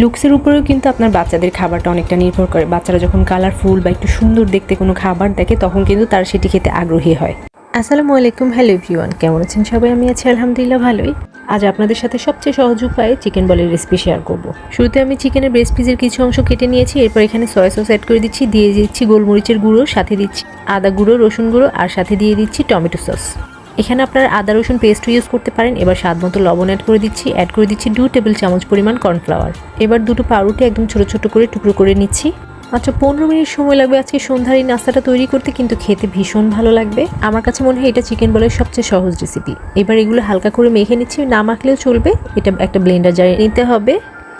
লুকসের উপরেও কিন্তু আপনার বাচ্চাদের খাবারটা অনেকটা নির্ভর করে। বাচ্চারা যখন কালারফুল বা একটু সুন্দর দেখতে কোনো খাবার দেখে, তখন কিন্তু তারা সেটি খেতে আগ্রহী হয়। আসসালামু আলাইকুম হ্যালো এভরিওয়ান কেমন আছেন সবাই? আমি আছি আলহামদুলিল্লাহ ভালোই। আজ আপনাদের সাথে সবচেয়ে সহজ উপায়ে চিকেন বলের রেসিপি শেয়ার করব। শুরুতে আমি চিকেনের ব্রেস্ট পিসের কিছু অংশ কেটে নিয়েছি, এরপর এখানে সয়া সস অ্যাড করে দিচ্ছি, দিয়ে দিচ্ছি গোলমরিচের গুঁড়ো, সাথে দিচ্ছি আদা গুঁড়ো, রসুন গুঁড়ো, আর সাথে দিয়ে দিচ্ছি টমেটো সস এখানে আপনারা আদা, রসুন পেস্ট ইউজ করতে পারেন। এবার স্বাদ মতো লবণ অ্যাড করে দিচ্ছি। অ্যাড করে দিচ্ছি দু টেবিল চামচ পরিমাণ কর্নফ্লাওয়ার এবার দুটো পাউরুটি একদম ছোট ছোট করে টুকরো করে নিচ্ছি। মাত্র পনেরো মিনিট সময় লাগবে আজকে সন্ধ্যার এই নাস্তাটা তৈরি করতে, কিন্তু খেতে ভীষণ ভালো লাগবে। আমার কাছে মনে হয় এটা চিকেন বলের সবচেয়ে সহজ রেসিপি এবার এগুলো হালকা করে মেখে নিচ্ছি। না মাখলেও চলবে। এটা একটা ব্লেন্ডার জারে নিতে হবে।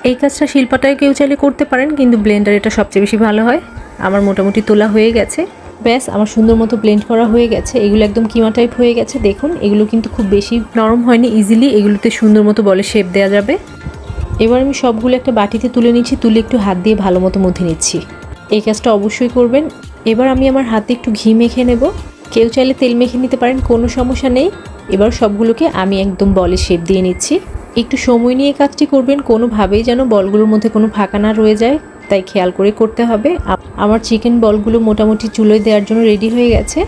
এই কাজটা শিল্পাটায় কেউ চাইলে করতে পারেন, কিন্তু ব্লেন্ডার এটা সবচেয়ে বেশি ভালো হয়। আমার মোটামুটি তোলা হয়ে গেছে। ব্যাস, আমার সুন্দর মতো ব্লেন্ড করা হয়ে গেছে। এগুলো একদম কিমা টাইপ হয়ে গেছে, দেখুন। এগুলো কিন্তু খুব বেশি নরম হয়নি ইজিলি এগুলোতে সুন্দর মতো বলে শেপ দেওয়া যাবে। এবার আমি সবগুলো একটা বাটিতে তুলে নিচ্ছি, তুলে একটু হাত দিয়ে ভালো মতো মধ্যে নিচ্ছি। এই কাজটা অবশ্যই করবেন। এবার আমি আমার হাতে একটু ঘি মেখে নেব। কেউ চাইলে তেল মেখে নিতে পারেন, কোনো সমস্যা নেই। এবার সবগুলোকে আমি একদম বলে শেপ দিয়ে নিচ্ছি। একটু সময় নিয়ে কাজটি করবেন, কোনোভাবেই যেন বলগুলোর মধ্যে কোনো ফাঁকা না রয়ে যায়। তাই খেয়াল করে করতে হবে। আমার চিকেন বলগুলো মোটামুটি চুলোয় দেওয়ার জন্য রেডি হয়ে গেছে।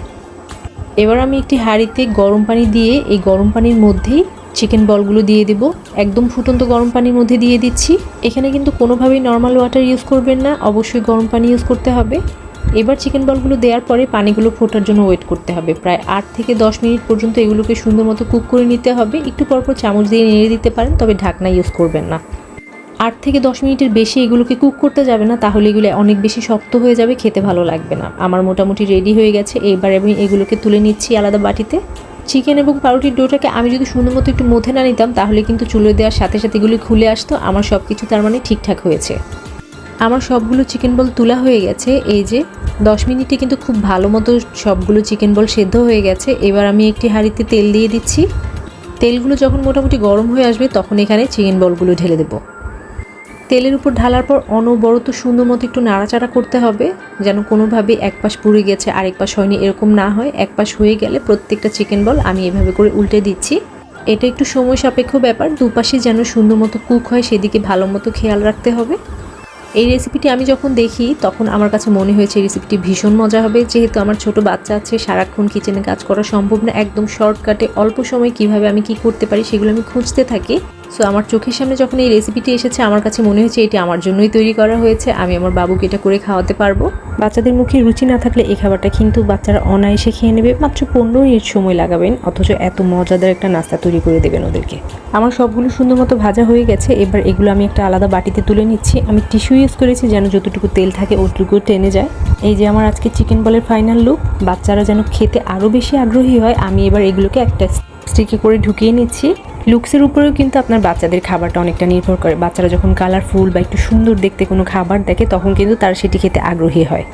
এবার আমি একটি হাঁড়িতে গরম পানি দিয়ে এই গরম পানির মধ্যেই চিকেন বলগুলো দিয়ে দেব। একদম ফুটন্ত গরম পানির মধ্যে দিয়ে দিচ্ছি। এখানে কিন্তু কোনোভাবেই নর্মাল ওয়াটার ইউজ করবেন না, অবশ্যই গরম পানি ইউজ করতে হবে। এবার চিকেন বলগুলো দেওয়ার পরে পানিগুলো ফোটার জন্য ওয়েট করতে হবে। প্রায় আট থেকে দশ মিনিট পর্যন্ত এগুলোকে সুন্দর মতো কুক করে নিতে হবে। একটু পরপর চামচ দিয়ে নেড়ে দিতে পারেন, তবে ঢাকনা ইউজ করবেন না। আট থেকে দশ মিনিটের বেশি এগুলোকে কুক করতে যাবে না, তাহলে এগুলো অনেক বেশি শক্ত হয়ে যাবে, খেতে ভালো লাগবে না। আমার মোটামুটি রেডি হয়ে গেছে। এবার আমি এগুলোকে তুলে নিচ্ছি আলাদা বাটিতে। চিকেন এবং পাউরুটির ডোটাকে আমি যদি সুন্দর মতো একটু মধ্যে না নিতাম, তাহলে কিন্তু চুলো দেওয়ার সাথে সাথে এগুলো খুলে আসতো। আমার সব কিছু তার মানে ঠিকঠাক হয়েছে। আমার সবগুলো চিকেন বল তোলা হয়ে গেছে। এই যে দশ মিনিটে কিন্তু খুব ভালো মতো সবগুলো চিকেন বল সেদ্ধ হয়ে গেছে। এবার আমি একটি হাঁড়িতে তেল দিয়ে দিচ্ছি। তেলগুলো যখন মোটামুটি গরম হয়ে আসবে, তখন এখানে চিকেন বলগুলো ঢেলে দেবো। তেলের উপর ঢালার পর অনবরত সুন্দর মতো একটু নাড়াচাড়া করতে হবে, যেন কোনোভাবে এক পাশ পুড়ে গেছে, আরেক পাশ হয়নি, এরকম না হয়। এক পাশ হয়ে গেলে প্রত্যেকটা চিকেন বল আমি এভাবে করে উল্টে দিচ্ছি। এটা একটু সময় সাপেক্ষ ব্যাপার, দুপাশে যেন সুন্দর মতো কুক হয়, সেদিকে ভালো মতো খেয়াল রাখতে হবে। এই রেসিপিটি আমি যখন দেখি, তখন আমার কাছে মনে হয়েছে এই রেসিপিটি ভীষণ মজা হবে। যেহেতু আমার ছোট বাচ্চা আছে, সারাক্ষণ কিচেনে কাজ করা সম্ভব না। একদম শর্টকাটে অল্প সময় কীভাবে আমি কি করতে পারি, সেগুলো আমি খুঁজতে থাকি। সো আমার চোখের সামনে যখন এই রেসিপিটি এসেছে, আমার কাছে মনে হয়েছে এটি আমার জন্যই তৈরি করা হয়েছে। আমি আমার বাবুকে এটা করে খাওয়াতে পারব। বাচ্চাদের মুখে রুচি না থাকলে এই খাবারটা কিন্তু বাচ্চারা অনায়াসে খেয়ে নেবে। মাত্র পনেরো মিনিট সময় লাগাবেন, অথচ এত মজাদার একটা নাস্তা তৈরি করে দেবেন ওদেরকে। আমার সবগুলো সুন্দর মতো ভাজা হয়ে গেছে। এবার এগুলো আমি একটা আলাদা বাটিতে তুলে নিচ্ছি। আমি টিস্যু ইউজ করেছি যেন যতটুকু তেল থাকে ওটুকু টেনে যায়। এই যে আমার আজকে চিকেন বলের ফাইনাল লুক, বাচ্চারা যেন খেতে আরও বেশি আগ্রহী হয়, আমি এবার এগুলোকে একটা স্টিকে করে ঢুকিয়ে নিচ্ছি। লুকসের উপরেও কিন্তু আপনার বাচ্চাদের খাবারটা অনেকটা নির্ভর করে। বাচ্চারা যখন কালারফুল বা একটু সুন্দর দেখতে কোনো খাবার দেখে, তখন কিন্তু তারা সেটি খেতে আগ্রহী হয়।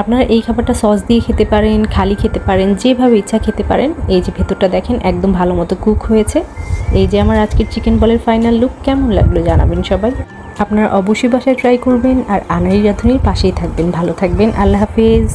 আপনারা এই খাবারটা সস দিয়ে খেতে পারেন, খালি খেতে পারেন, যেভাবে ইচ্ছা খেতে পারেন। এই যে ভেতরটা দেখেন, একদম ভালো মতো কুক হয়েছে। এই যে আমার আজকের চিকেন বলের ফাইনাল লুক কেমন লাগল জানাবেন সবাই। আপনারা অবশ্যই বাসায় ট্রাই করবেন আর আনারি রাঁধুনির পাশেই থাকবেন। ভালো থাকবেন। আল্লাহ হাফিজ।